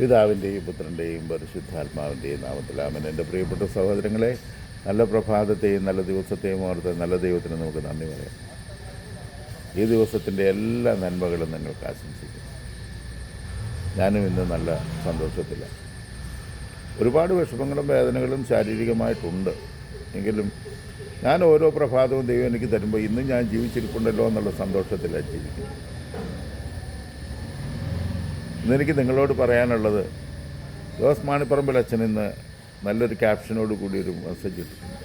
പിതാവിന്റെയും പുത്രന്റെയും പരിശുദ്ധാത്മാവിന്റെയും നാമത്തിൽ അമൻ എന്റെ പ്രിയപ്പെട്ട സഹോദരങ്ങളെ നല്ല പ്രഭാതത്തെയും നല്ല ദിവസത്തെയും ഓർത്ത് നല്ല ദൈവത്തിന് നമുക്ക് നന്ദി പറയാം. ഈ ദിവസത്തിന്റെ എല്ലാ നന്മകളും നിങ്ങൾക്ക് ആശംസിക്കുന്നു. ഞാനും ഇന്ന് നല്ല സന്തോഷത്തിലാണ്. ഒരുപാട് വിഷമങ്ങളും വേദനകളും ശാരീരികമായിട്ടുണ്ട്. എങ്കിലും ഞാൻ ഓരോ പ്രഭാതവും ദൈവം എനിക്ക് തരുമ്പോൾ ഇന്നും ഞാൻ ജീവിച്ചിരിപ്പുണ്ടല്ലോ എന്നുള്ള സന്തോഷത്തിലാണ് ജീവിക്കുന്നത്. ഇന്നെനിക്ക് നിങ്ങളോട് പറയാനുള്ളത് ജോസ് മാണിപ്പറമ്പിൽ അച്ഛൻ ഇന്ന് നല്ലൊരു ക്യാപ്ഷനോട് കൂടി ഒരു മെസ്സേജ് ഇട്ടിട്ടുണ്ട്.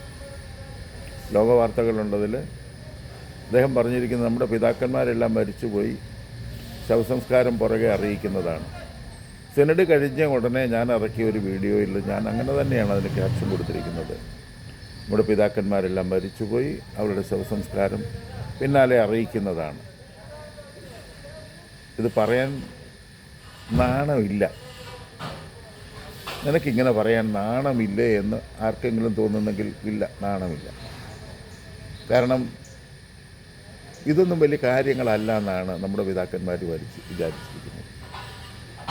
ലോകവാർത്തകളുണ്ടതിൽ അദ്ദേഹം പറഞ്ഞിരിക്കുന്നത് നമ്മുടെ പിതാക്കന്മാരെല്ലാം മരിച്ചുപോയി ശവസംസ്കാരം പുറകെ അറിയിക്കുന്നതാണ്. സെനഡ് കഴിഞ്ഞ ഉടനെ ഞാൻ ഇറക്കിയ ഒരു വീഡിയോയിൽ ഞാൻ അങ്ങനെ തന്നെയാണ് അതിന് ക്യാപ്ഷൻ കൊടുത്തിരിക്കുന്നത്. നമ്മുടെ പിതാക്കന്മാരെല്ലാം മരിച്ചുപോയി അവരുടെ ശവസംസ്കാരം പിന്നാലെ അറിയിക്കുന്നതാണ്. ഇത് പറയാൻ നാണമില്ല. നിനക്കിങ്ങനെ പറയാൻ നാണമില്ലേ എന്ന് ആർക്കെങ്കിലും തോന്നുന്നെങ്കിൽ ഇല്ല നാണമില്ല. കാരണം ഇതൊന്നും വലിയ കാര്യങ്ങളല്ല എന്നാണ് നമ്മുടെ പിതാക്കന്മാർ വരച്ച് വിചാരിച്ചിരിക്കുന്നത്.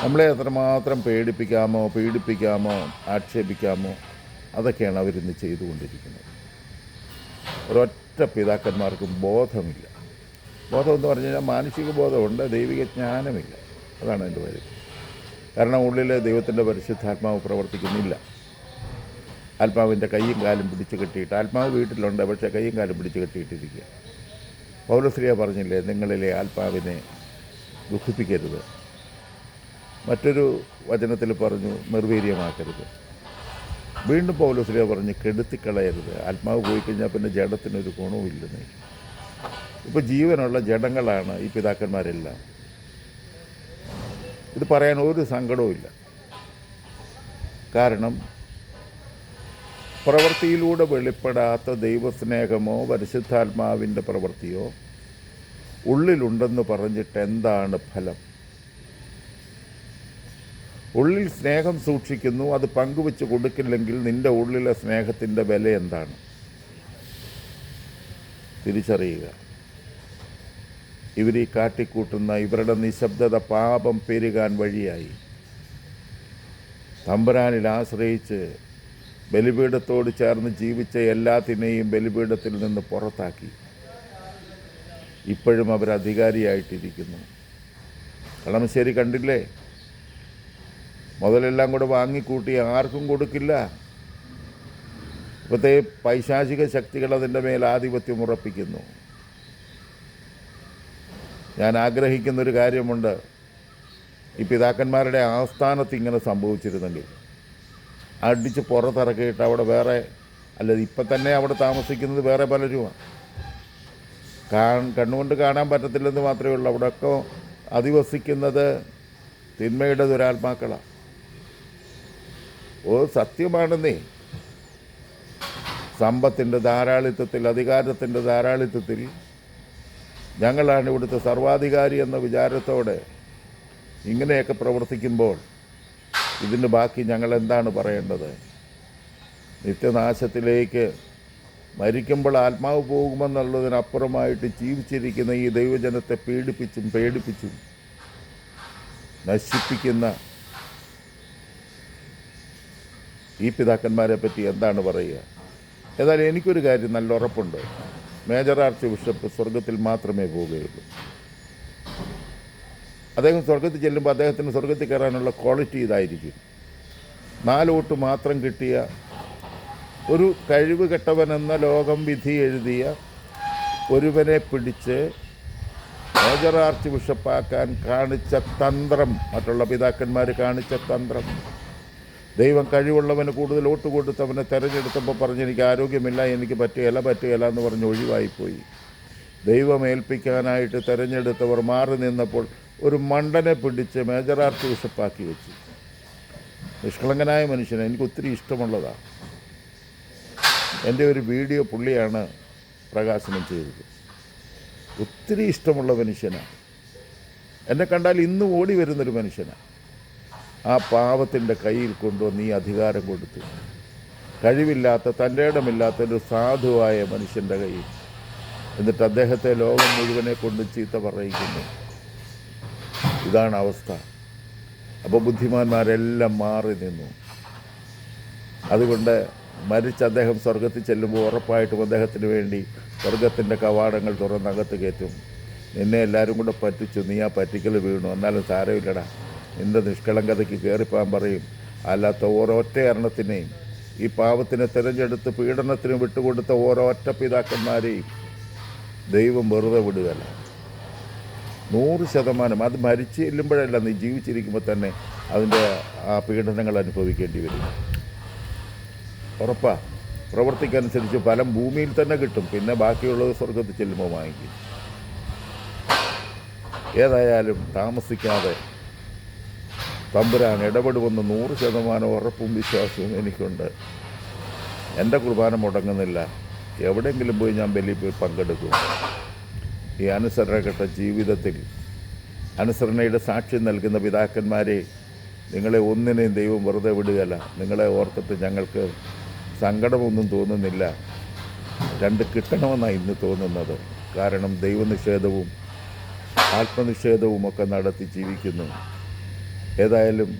നമ്മളെ എത്രമാത്രം പേടിപ്പിക്കാമോ പീഡിപ്പിക്കാമോ ആക്ഷേപിക്കാമോ അതൊക്കെയാണ് അവരിന്ന് ചെയ്തുകൊണ്ടിരിക്കുന്നത്. ഒരൊറ്റ പിതാക്കന്മാർക്കും ബോധമില്ല. ബോധം എന്ന് പറഞ്ഞു കഴിഞ്ഞാൽ മാനസിക ബോധമുണ്ട് ദൈവിക ജ്ഞാനമില്ല. അതാണ് എന്റെ വഴി. കാരണം ഉള്ളിൽ ദൈവത്തിന്റെ പരിശുദ്ധാത്മാവ് പ്രവർത്തിക്കുന്നില്ല. ആത്മാവിന്റെ കൈയും കാലും പിടിച്ച് കെട്ടിയിട്ട് ആത്മാവ് വീട്ടിലുണ്ട് പക്ഷേ കൈയും കാലും പിടിച്ച് കെട്ടിയിട്ടിരിക്കുക. പൗരശ്രീയ പറഞ്ഞില്ലേ നിങ്ങളിലെ ആത്മാവിനെ ദുഃഖിപ്പിക്കരുത്. മറ്റൊരു വചനത്തിൽ പറഞ്ഞു നിർവീര്യമാക്കരുത്. വീണ്ടും പൗലോസ്ലിയ പറഞ്ഞ് കെടുത്തിക്കളയരുത്. ആത്മാവ് പോയി കഴിഞ്ഞാൽ പിന്നെ ജഡത്തിനൊരു ഗുണവുമില്ലെന്ന്. ഇപ്പോൾ ജീവനുള്ള ജഡങ്ങളാണ് ഈ പിതാക്കന്മാരെല്ലാം. ഇത് പറയാൻ ഒരു സങ്കടവുമില്ല കാരണം പ്രവൃത്തിയിലൂടെ വെളിപ്പെടാത്ത ദൈവസ്നേഹമോ പരിശുദ്ധാത്മാവിന്റെ പ്രവൃത്തിയോ ഉള്ളിലുണ്ടെന്ന് പറഞ്ഞിട്ട് എന്താണ് ഫലം? ഉള്ളിൽ സ്നേഹം സൂക്ഷിക്കുന്നു അത് പങ്കുവെച്ച് കൊടുക്കില്ലെങ്കിൽ നിന്റെ ഉള്ളിലെ സ്നേഹത്തിന്റെ വില എന്താണ്? തിരിച്ചറിയുക. ഇവർ ഈ കാട്ടിക്കൂട്ടുന്ന ഇവരുടെ നിശബ്ദത പാപം പെരുകാൻ വഴിയായി. തമ്പുരാനിൽ ആശ്രയിച്ച് ബലിപീഠത്തോട് ചേർന്ന് ജീവിച്ച എല്ലാത്തിനെയും ബലിപീഠത്തിൽ നിന്ന് പുറത്താക്കി. ഇപ്പോഴും അവർ അധികാരിയായിട്ടിരിക്കുന്നു. കളമശ്ശേരി കണ്ടില്ലേ? മുതലെല്ലാം കൂടെ വാങ്ങിക്കൂട്ടി ആർക്കും കൊടുക്കില്ല. ഇപ്പോഴത്തെ പൈശാചിക ശക്തികൾ അതിന്റെ മേൽ ആധിപത്യം ഉറപ്പിക്കുന്നു. ഞാൻ ആഗ്രഹിക്കുന്നൊരു കാര്യമുണ്ട്. ഈ പിതാക്കന്മാരുടെ ആസ്ഥാനത്ത് ഇങ്ങനെ സംഭവിച്ചിരുന്നെങ്കിൽ. അടിച്ച് പുറത്തിറക്കിയിട്ട് അവിടെ വേറെ അല്ല ഇപ്പം തന്നെ അവിടെ താമസിക്കുന്നത് വേറെ പലരുമാണ് കാ കണ്ണുകൊണ്ട് കാണാൻ പറ്റത്തില്ലെന്ന് മാത്രമേ ഉള്ളൂ. അവിടെയൊക്കെ അധിവസിക്കുന്നത് തിന്മയുടെ ദുരാത്മാക്കളാണ് ഓ സത്യമാണെന്നേ. സമ്പത്തിന്റെ ധാരാളിത്വത്തിൽ അധികാരത്തിന്റെ ധാരാളിത്വത്തിൽ ഞങ്ങളാണ് ഇവിടുത്തെ സർവാധികാരി എന്ന വിചാരത്തോടെ ഇങ്ങനെയൊക്കെ പ്രവർത്തിക്കുമ്പോൾ ഇതിന് ബാക്കി ഞങ്ങൾ എന്താണ് പറയേണ്ടത്? നിത്യനാശത്തിലേക്ക് മരിക്കുമ്പോൾ ആത്മാവ് പോകുമെന്നുള്ളതിനപ്പുറമായിട്ട് ജീവിച്ചിരിക്കുന്ന ഈ ദൈവജനത്തെ പീഡിപ്പിച്ചും പേടിപ്പിച്ചും നശിപ്പിക്കുന്ന ഈ പിതാക്കന്മാരെ പറ്റി എന്താണ് പറയുക? ഏതായാലും എനിക്കൊരു കാര്യം നല്ല ഉറപ്പുണ്ട്. മേജർ ആർച്ച് ബിഷപ്പ് സ്വർഗത്തിൽ മാത്രമേ പോവുകയുള്ളൂ. അദ്ദേഹം സ്വർഗത്തിൽ ചെല്ലുമ്പോൾ അദ്ദേഹത്തിന് സ്വർഗത്തിൽ കയറാനുള്ള ക്വാളിറ്റി ഇതായിരിക്കും. നാല് വോട്ട് മാത്രം കിട്ടിയ ഒരു കഴിവ് കെട്ടവനെന്ന ലോകം വിധി എഴുതിയ ഒരുവനെ പിടിച്ച് മേജർ ആർച്ച് ബിഷപ്പാക്കാൻ കാണിച്ച തന്ത്രം മറ്റുള്ള പിതാക്കന്മാർ കാണിച്ച തന്ത്രം ദൈവം കഴിവുള്ളവന് കൂടുതൽ വോട്ട് കൊടുത്തവനെ തെരഞ്ഞെടുത്തപ്പോൾ പറഞ്ഞ് എനിക്ക് ആരോഗ്യമില്ല എനിക്ക് പറ്റുകയില്ല പറ്റുകയില്ല എന്ന് പറഞ്ഞ് ഒഴിവായിപ്പോയി. ദൈവം ഏൽപ്പിക്കാനായിട്ട് തെരഞ്ഞെടുത്തവർ മാറി നിന്നപ്പോൾ ഒരു മണ്ടനെ പിടിച്ച് മേജർ ആർട്ട് ബിഷപ്പാക്കി വെച്ചു. നിഷ്കളങ്കനായ മനുഷ്യനെ എനിക്ക് ഒത്തിരി ഇഷ്ടമുള്ളതാണ് എന്റെ ഒരു വീഡിയോ പുള്ളിയാണ് പ്രകാശനം ചെയ്തത്. ഒത്തിരി ഇഷ്ടമുള്ള മനുഷ്യനാണ് എന്നെ കണ്ടാൽ ഇന്നും ഓടി വരുന്നൊരു മനുഷ്യനാണ് ആ പാവത്തിന്റെ കയ്യിൽ കൊണ്ടുവന്ന് നീ അധികാരം കൊടുത്തു. കഴിവില്ലാത്ത തന്റെ ഇടമില്ലാത്ത ഒരു സാധുവായ മനുഷ്യന്റെ കയ്യിൽ. എന്നിട്ട് അദ്ദേഹത്തെ ലോകം മുഴുവനെ കൊണ്ട് ചീത്ത പറയിക്കുന്നു. ഇതാണ് അവസ്ഥ. അപ്പോൾ ബുദ്ധിമാന്മാരെല്ലാം മാറി നിന്നു. അതുകൊണ്ട് മരിച്ച അദ്ദേഹം സ്വർഗത്തിൽ ചെല്ലുമ്പോൾ ഉറപ്പായിട്ടും അദ്ദേഹത്തിന് വേണ്ടി സ്വർഗത്തിന്റെ കവാടങ്ങൾ തുറന്നകത്ത് കയറ്റും. നിന്നെ എല്ലാവരും കൂടെ പറ്റിച്ചു നീ ആ പറ്റിക്കൽ വീണു. എന്നാലും സാരമില്ലടാ. നിന്റെ നിഷ്കളങ്കതയ്ക്ക് കയറിപ്പോകാൻ പറയും. അല്ലാത്ത ഓരോറ്റ എണ്ണത്തിനെയും ഈ പാവത്തിനെ തിരഞ്ഞെടുത്ത് പീഡനത്തിന് വിട്ടുകൊടുത്ത ഓരോറ്റ പിതാക്കന്മാരെയും ദൈവം വെറുതെ വിടുകയല്ല. നൂറ് ശതമാനം. അത് മരിച്ചു ചെല്ലുമ്പോഴല്ല നീ ജീവിച്ചിരിക്കുമ്പോൾ തന്നെ അതിന്റെ ആ പീഡനങ്ങൾ അനുഭവിക്കേണ്ടി വരും. ഉറപ്പാ. പ്രവർത്തിക്കനുസരിച്ച് ഫലം ഭൂമിയിൽ തന്നെ കിട്ടും. പിന്നെ ബാക്കിയുള്ളത് സ്വർഗത്തിൽ ചെല്ലുമ്പോൾ വാങ്ങിക്കും. ഏതായാലും താമസിക്കാതെ തമ്പുരാൻ ഇടപെടുമെന്ന് നൂറ് ശതമാനം ഉറപ്പും വിശ്വാസവും എനിക്കുണ്ട്. എന്റെ കുർബാന മുടങ്ങുന്നില്ല. എവിടെയെങ്കിലും പോയി ഞാൻ ബലി പോയി പങ്കെടുക്കും. ഈ അനുസരണഘട്ട ജീവിതത്തിൽ അനുസരണയുടെ സാക്ഷ്യം നൽകുന്ന പിതാക്കന്മാരെ നിങ്ങളെ ഒന്നിനെയും ദൈവം വെറുതെ വിടുകയല്ല. നിങ്ങളെ ഓർത്തിട്ട് ഞങ്ങൾക്ക് സങ്കടമൊന്നും തോന്നുന്നില്ല. രണ്ട് കിട്ടണമെന്നാണ് ഇന്ന് തോന്നുന്നത്. കാരണം ദൈവനിഷേധവും ആത്മനിഷേധവും ഒക്കെ നടത്തി ജീവിക്കുന്നു. ഏതായാലും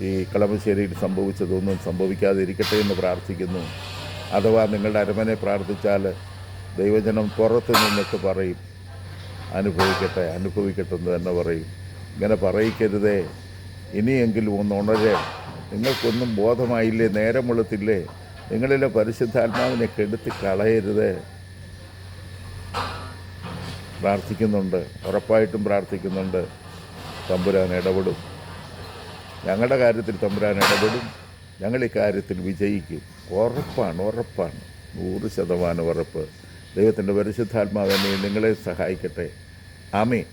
ഈ കളമശ്ശേരിയിൽ സംഭവിച്ചതൊന്നും സംഭവിക്കാതിരിക്കട്ടെ എന്ന് പ്രാർത്ഥിക്കുന്നു. അഥവാ നിങ്ങളുടെ അരമനെ പ്രാർത്ഥിച്ചാൽ ദൈവജനം പുറത്ത് നിന്നിട്ട് പറയും. അനുഭവിക്കട്ടെ അനുഭവിക്കട്ടെ എന്ന് തന്നെ പറയും. ഇങ്ങനെ പറയിക്കരുതേ. ഇനിയെങ്കിലും ഒന്ന് ഉണരെ. നിങ്ങൾക്കൊന്നും ബോധമായില്ലേ നേരം വെളുത്തില്ലേ? നിങ്ങളിലെ പരിശുദ്ധാത്മാവിനെ കെടുത്തി കളയരുത്. പ്രാർത്ഥിക്കുന്നുണ്ട്. ഉറപ്പായിട്ടും പ്രാർത്ഥിക്കുന്നുണ്ട്. തമ്പുരാൻ ഇടപെടും. ഞങ്ങളുടെ കാര്യത്തിൽ തമ്പുരാൻ ഇടപെടും. ഞങ്ങൾ ഇക്കാര്യത്തിൽ കാര്യത്തിൽ വിജയിക്കും. ഉറപ്പാണ് ഉറപ്പാണ്. നൂറ് ശതമാനം ഉറപ്പ്. ദൈവത്തിന്റെ പരിശുദ്ധാത്മാവ് എന്നെ നിങ്ങളെ സഹായിക്കട്ടെ. ആമേ